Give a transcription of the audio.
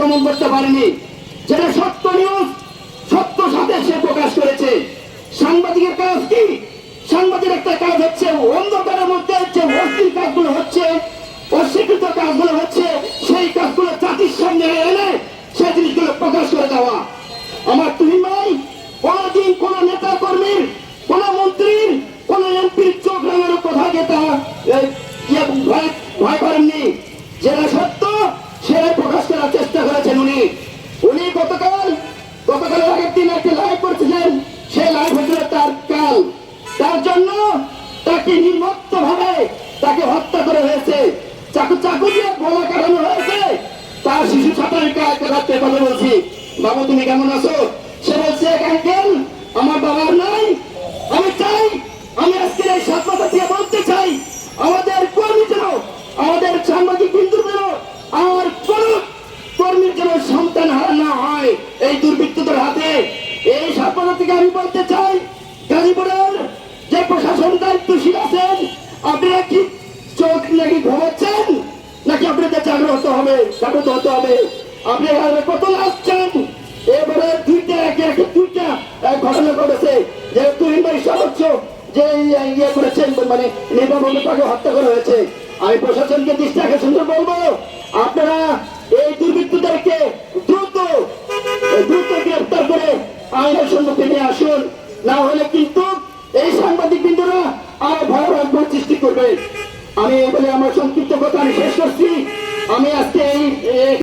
দমন করতে পারেনি। যেটা সত্য নিউজ সত্য সাথে সে প্রকাশ করেছে। সাংবাদিকের কাজ কি? সাংবাদিকের একটা কাজ হচ্ছে অন্ধকারের মধ্যে যে অস্থির কাজগুলো হচ্ছে অস্বীকৃত কাজগুলো হচ্ছে সেই কাজগুলো জাতির সামনে এনে সেই জিনিসগুলো প্রকাশ করে দেওয়া। আমার তুমি ভাই কোনদিন কোন নেতা কর্মীর কোন মন্ত্রীর কোন এমপির চোখ রাঙানোর কথা যেটা এই, ইয়ে ভয় ভয় করেননি। যেটা তার কাল তার জন্য তাকে নির্মত্ত ভাবে তাকে হত্যা করে হয়েছে। চাকু চাকু দিয়ে গলা কাটানো হয়েছে। তার শিশু ছাত্রের কাছে কথা বলছি। বাবু, তুমি কেমন আছো? সে বলছে আঙ্কেল, আমার বাবার নাই। আমি চাই, আমি আজকে এই দিয়ে বলতে চাই। আমাদের কর্মী যেন, আমাদের সাংবাদিক বিন্দু যেন আর কোন কর্মীর যেন সন্তান হারা না হয়। এই দুর্বৃত্তদের হাতে এই স্বাধীনতা থেকে আমি বলতে চাই। জাগ্রত হবে জাগ্রত হতে হবে। আপনি কত আসছেন এবারে দুইটা, একে একে দুইটা ঘটনা ঘটেছে। যে তুই ভাই সর্বোচ্চ, যে ইয়ে করেছেন মানে নির্মমভাবে তাকে হত্যা করা হয়েছে। আমি প্রশাসনকে দৃষ্টি আকর্ষণ করে বলব, আপনারা এই দুর্বৃত্তদেরকে দ্রুত দ্রুত গ্রেফতার করে আইনের সম্মুখে নিয়ে আসুন। না হলে কিন্তু এই সাংবাদিক বিন্দুরা আরও ভয়াবহ সৃষ্টি করবে। আমি বলে আমার সংক্ষিপ্ত কথা আমি